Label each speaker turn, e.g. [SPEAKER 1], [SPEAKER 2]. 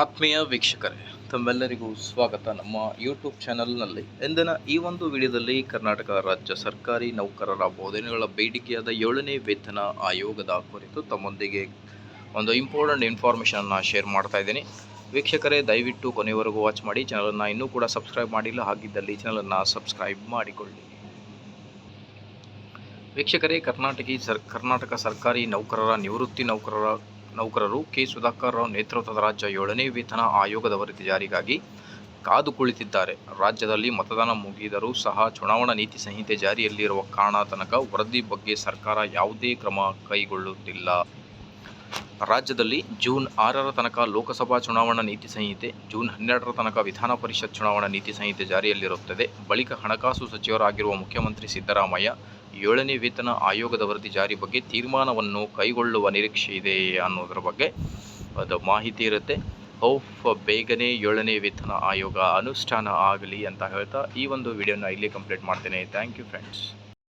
[SPEAKER 1] ಆತ್ಮೀಯ ವೀಕ್ಷಕರೇ, ತಮ್ಮೆಲ್ಲರಿಗೂ ಸ್ವಾಗತ. ನಮ್ಮ ಯೂಟ್ಯೂಬ್ ಚಾನಲ್ನಲ್ಲಿ ಇಂದಿನ ಈ ಒಂದು ವಿಡಿಯೋದಲ್ಲಿ ಕರ್ನಾಟಕ ರಾಜ್ಯ ಸರ್ಕಾರಿ ನೌಕರರ ಬೋಧನೆಗಳ ಬೇಡಿಕೆಯಾದ ಏಳನೇ ವೇತನ ಆಯೋಗದ ಕುರಿತು ತಮ್ಮೊಂದಿಗೆ ಒಂದು ಇಂಪಾರ್ಟೆಂಟ್ ಇನ್ಫಾರ್ಮೇಷನನ್ನು ಶೇರ್ ಮಾಡ್ತಾ ಇದ್ದೀನಿ. ವೀಕ್ಷಕರೇ, ದಯವಿಟ್ಟು ಕೊನೆಯವರೆಗೂ ವಾಚ್ ಮಾಡಿ. ಚಾನಲನ್ನು ಇನ್ನೂ ಕೂಡ ಸಬ್ಸ್ಕ್ರೈಬ್ ಮಾಡಿಲ್ಲ, ಹಾಗಿದ್ದಲ್ಲಿ ಚಾನಲನ್ನು ಸಬ್ಸ್ಕ್ರೈಬ್ ಮಾಡಿಕೊಳ್ಳಿ. ವೀಕ್ಷಕರೇ, ಕರ್ನಾಟಕಿ ಸರ್, ಕರ್ನಾಟಕ ಸರ್ಕಾರಿ ನೌಕರರ ನಿವೃತ್ತಿ ನೌಕರರ ನೌಕರರು ಕೆ. ಸುಧಾಕರ್ ರಾವ್ ನೇತೃತ್ವದ ರಾಜ್ಯ ಏಳನೇ ವೇತನ ಆಯೋಗದ ವರದಿ ಜಾರಿಗಾಗಿ ಕಾದು ಕುಳಿತಿದ್ದಾರೆ ರಾಜ್ಯದಲ್ಲಿ ಮತದಾನ ಮುಗಿದರೂ ಸಹ ಚುನಾವಣಾ ನೀತಿ ಸಂಹಿತೆ ಜಾರಿಯಲ್ಲಿರುವ ಕಾರಣ ತನಕ ವರದಿ ಬಗ್ಗೆ ಸರ್ಕಾರ ಯಾವುದೇ ಕ್ರಮ ಕೈಗೊಳ್ಳುತ್ತಿಲ್ಲ ರಾಜ್ಯದಲ್ಲಿ ಜೂನ್ ಆರರ ತನಕ ಲೋಕಸಭಾ ಚುನಾವಣಾ ನೀತಿ ಸಂಹಿತೆ, ಜೂನ್ ಹನ್ನೆರಡರ ತನಕ ವಿಧಾನ ಪರಿಷತ್ ಚುನಾವಣಾ ನೀತಿ ಸಂಹಿತೆ ಜಾರಿಯಲ್ಲಿರುತ್ತದೆ. ಬಳಿಕ ಹಣಕಾಸು ಸಚಿವರಾಗಿರುವ ಮುಖ್ಯಮಂತ್ರಿ ಸಿದ್ದರಾಮಯ್ಯ ಏಳನೇ ವೇತನ ಆಯೋಗದ ವರದಿ ಜಾರಿ ಬಗ್ಗೆ ತೀರ್ಮಾನವನ್ನು ಕೈಗೊಳ್ಳುವ ನಿರೀಕ್ಷೆ ಇದೆ ಅನ್ನೋದರ ಬಗ್ಗೆ ಅದು ಮಾಹಿತಿ ಇರುತ್ತೆ. ಹೋಪ್ ಬೇಗನೆ ಏಳನೇ ವೇತನ ಆಯೋಗ ಅನುಷ್ಠಾನ ಆಗಲಿ ಅಂತ ಹೇಳ್ತಾ ಈ ಒಂದು ವಿಡಿಯೋನ ಇಲ್ಲಿ ಕಂಪ್ಲೀಟ್ ಮಾಡ್ತೇನೆ. Thank you friends.